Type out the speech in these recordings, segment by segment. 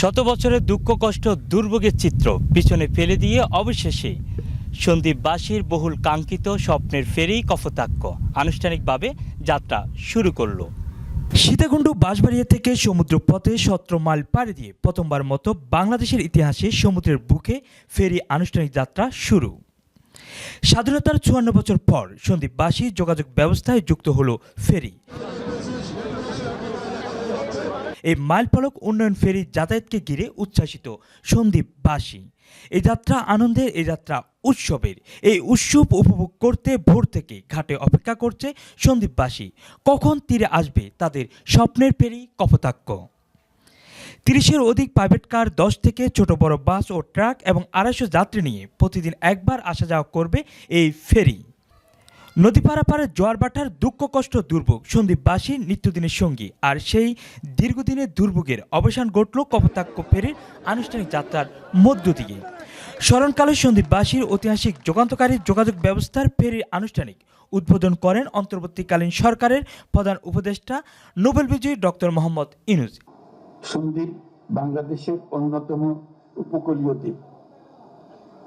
শত বছরের দুঃখ, কষ্ট, দুর্ভোগের চিত্র পিছনে ফেলে দিয়ে অবশেষে সন্দীপবাসীর বহুল কাঙ্ক্ষিত স্বপ্নের ফেরি কফতাক্ষ। আনুষ্ঠানিকভাবে যাত্রা শুরু করল। সীতাকুণ্ড বাঁশবাড়িয়া থেকে সমুদ্র পথে সতেরো মাইল পাড়ি দিয়ে প্রথমবার মতো বাংলাদেশের ইতিহাসে সমুদ্রের বুকে ফেরি আনুষ্ঠানিক যাত্রা শুরু। স্বাধীনতার চুয়ান্ন বছর পর সন্দীপবাসী যোগাযোগ ব্যবস্থায় যুক্ত হলো ফেরি। এই মাইলফলক উন্নয়ন ফেরি যাতায়াতকে ঘিরে উচ্ছ্বাসিত। সন্দীপবাসী এই যাত্রা আনন্দের, এই যাত্রা উৎসবের। এই উৎসব উপভোগ করতে ভোর থেকে ঘাটে অপেক্ষা করছে সন্দীপবাসী কখন তীরে আসবে তাদের স্বপ্নের ফেরি কপোতাক্ষ? তিরিশের অধিক প্রাইভেট কার দশ থেকে ছোট বড় বাস ও ট্রাক এবং আড়াইশো যাত্রী নিয়ে প্রতিদিন একবার আসা যাওয়া করবে এই ফেরি। নদী পারাপারে জোয়ারবাটার দুঃখ কষ্ট দুর্ভোগ সন্দীপবাসীর নিত্যদিনের সঙ্গী। আর সেই দীর্ঘদিনের দুর্ভোগের অবসান ঘটল কপোতাক্ষ ফেরির আনুষ্ঠানিক যাত্রার মধ্য দিয়ে স্মরণকালে সন্দীপবাসীর ঐতিহাসিক যুগান্তকারী যোগাযোগ ব্যবস্থার ফেরির আনুষ্ঠানিক উদ্বোধন করেন অন্তর্বর্তীকালীন সরকারের প্রধান উপদেষ্টা নোবেল বিজয়ী ডক্টর মোহাম্মদ ইনুজ সন্দ্বীপ বাংলাদেশের অন্যতম উপকূলীয় দ্বীপ।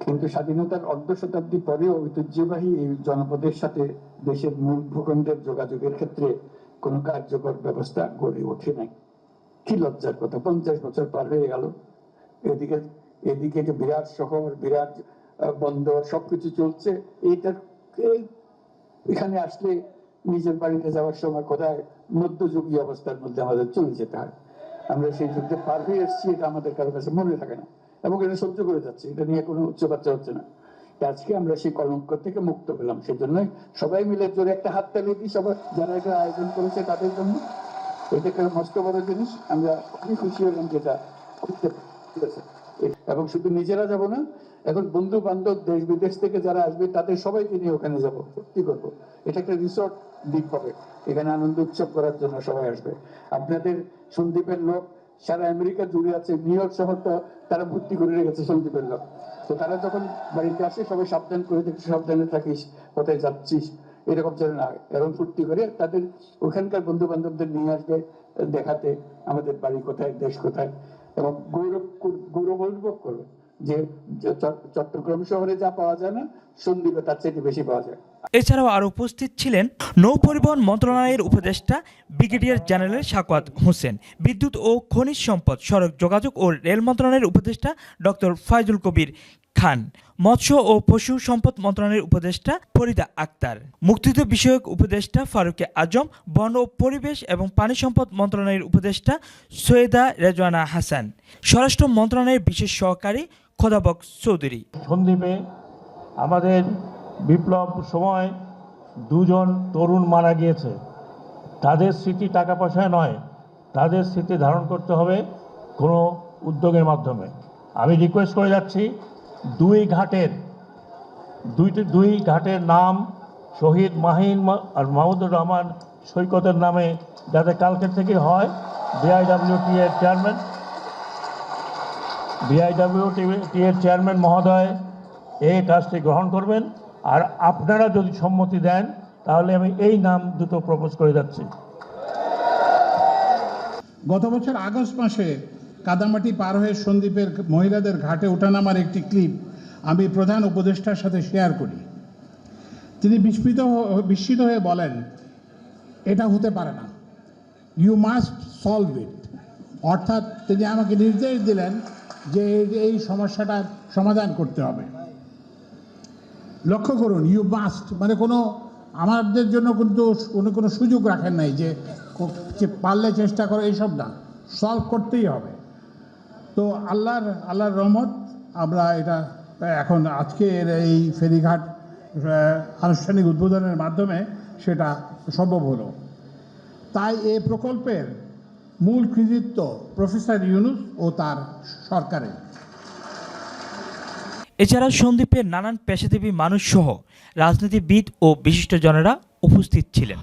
কিন্তু স্বাধীনতার অর্ধ শতাব্দী পরেও ঐতিহ্যবাহী এই জনপদের সাথে দেশের মূল ভূখণ্ডের যোগাযোগের ক্ষেত্রে কোনো কার্যকর ব্যবস্থা গড়ে ওঠে নাই। কি লজ্জার কথা, পঞ্চাশ বছর পার হয়ে গেল। এদিকে এদিকে যে বিরাট শহর, বিরাট বন্দর, সবকিছু চলছে, এইটার, এই, এখানে আসলে নিজের বাড়িতে যাওয়ার সময় কোথায় মধ্যযুগীয় অবস্থার মধ্যে আমাদের চলে যেতে হয়। আমরা সেই যুদ্ধে পার হয়ে এসেছি, এটা আমাদের কারও কাছে মনে থাকে না। এবং এটা সহ্য করে যাচ্ছে। এটা নিয়ে কোনো উচ্চবাচ্চা হচ্ছে না। আজকে আমরা সেই কলঙ্ক থেকে মুক্ত পেলাম। সেই জন্যই সবাই মিলে জোরে একটা হাত তালি দিই সবাই যারা এটা আয়োজন করেছে তাদের জন্য এটা একটা মস্ত বড় জিনিস। আমরা খুবই খুশি হলাম যেটা করতে এবং শুধু নিজেরা যাব না, এখন বন্ধু বান্ধব দেশ বিদেশ থেকে যারা আসবে, তাদের সবাইকে নিয়ে ওখানে যাব। সত্যি করব। এটা একটা রিসোর্ট দ্বীপ হবে। এখানে আনন্দ উৎসব করার জন্য সবাই আসবে। আপনাদের সন্দীপের লোক সারা আমেরিকা জুড়ে আছে, নিউ ইয়র্ক শহরটা তারা ভর্তি করে রেখেছে সন্দীপের লোক তো তারা যখন বাড়িতে আসে, সবাই সাবধান করে দেখে সাবধানে থাকিস, কোথায় যাচ্ছিস, এরকম যেন না। এরকম ফুর্তি করে তাদের ওখানকার বন্ধু বান্ধবদের নিয়ে আসবে, দেখাতে আমাদের বাড়ি কোথায়, দেশ কোথায়, এবং গৌরব গৌরব অনুভব করবে যে চট্টগ্রাম শহরে যা পাওয়া যায় না সন্দীপে তার চেয়ে বেশি পাওয়া যায়। এছাড়াও আরও উপস্থিত ছিলেন নৌ পরিবহন মন্ত্রণালয়ের উপদেষ্টা ব্রিগেডিয়ার জেনারেল শাকওয়াত হোসেন, বিদ্যুৎ ও খনিজ সম্পদ, সড়ক যোগাযোগ ও রেল মন্ত্রণালয়ের উপদেষ্টা ডক্টর ফাইজুল কবির খান, মৎস্য ও পশু সম্পদ মন্ত্রণালয়ের উপদেষ্টা ফরিদা আক্তার, মুক্তিযুদ্ধ বিষয়ক উপদেষ্টা ফারুকে আজম, বন ও পরিবেশ এবং পানি সম্পদ মন্ত্রণালয়ের উপদেষ্টা সৈয়দা রেজওয়ানা হাসান, স্বরাষ্ট্র মন্ত্রণালয়ের বিশেষ সহকারী খোদাবক চৌধুরী। সন্দ্বীপে আমাদের বিপ্লব সময় দুজন তরুণ মারা গিয়েছে। তাদের স্মৃতি টাকা পয়সায় নয়, তাদের স্মৃতি ধারণ করতে হবে কোনো উদ্যোগের মাধ্যমে। আমি রিকোয়েস্ট করে যাচ্ছি, দুই ঘাটের দুইটি দুই ঘাটের নাম শহীদ মাহিন আর মাহমুদুর রহমান সৈকতের নামে যাতে কালকের থেকে হয় বিআইডব্লিউটি এর চেয়ারম্যান বিআইডব্লিউটি এর চেয়ারম্যান মহোদয় এই কাজটি গ্রহণ করবেন। আর আপনারা যদি সম্মতি দেন, তাহলে আমি এই নাম দুটো প্রপোজ করে যাচ্ছি। গত বছর আগস্ট মাসে কাদামাটি পার হয়ে সন্দ্বীপের মহিলাদের ঘাটে ওঠানামার একটি ক্লিপ আমি প্রধান উপদেষ্টার সাথে শেয়ার করি। তিনি বিস্মিত বিস্মিত হয়ে বলেন, এটা হতে পারে না। ইউ মাস্ট সলভ ইট অর্থাৎ তিনি আমাকে নির্দেশ দিলেন যে এই- সমস্যাটার সমাধান করতে হবে। লক্ষ্য করুন ইউ মাস্ট মানে কোনো আমাদের জন্য কিন্তু কোনো কোনো সুযোগ রাখেন নাই যে পারলে চেষ্টা করো, এইসব না। সলভ করতেই হবে। তো আল্লাহর আল্লাহর রহমত, আমরা এটা, এখন আজকের এই ফেরিঘাট আনুষ্ঠানিক উদ্বোধনের মাধ্যমে সেটা সম্ভব হলো। তাই এই প্রকল্পের মূল কৃতিত্ব প্রফেসর ইউনুস ও তার সরকারের। এছাড়া সন্দ্বীপের নানান পেশাজীবী মানুষ সহ রাজনীতিবিদ ও বিশিষ্টজনেরা উপস্থিত ছিলেন।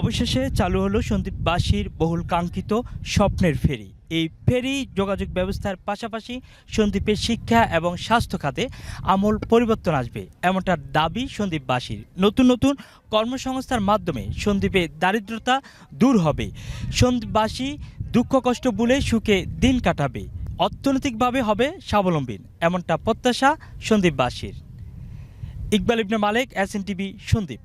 অবশেষে চালু হলো সন্দ্বীপবাসীর বহুল কাঙ্ক্ষিত স্বপ্নের ফেরি। এই ফেরি যোগাযোগ ব্যবস্থার পাশাপাশি সন্দ্বীপের শিক্ষা এবং স্বাস্থ্য খাতে আমূল পরিবর্তন আসবে এমনটা দাবি সন্দ্বীপবাসীর নতুন নতুন কর্মসংস্থার মাধ্যমে সন্দ্বীপে দারিদ্রতা দূর হবে। সন্দ্বীপবাসী দুঃখ কষ্ট ভুলে সুখে দিন কাটাবে। অর্থনৈতিকভাবে হবে স্বাবলম্বী, এমনটা প্রত্যাশা Sandwip বাসীর Iqbal Ibne Malik, S N TV, Sandwip.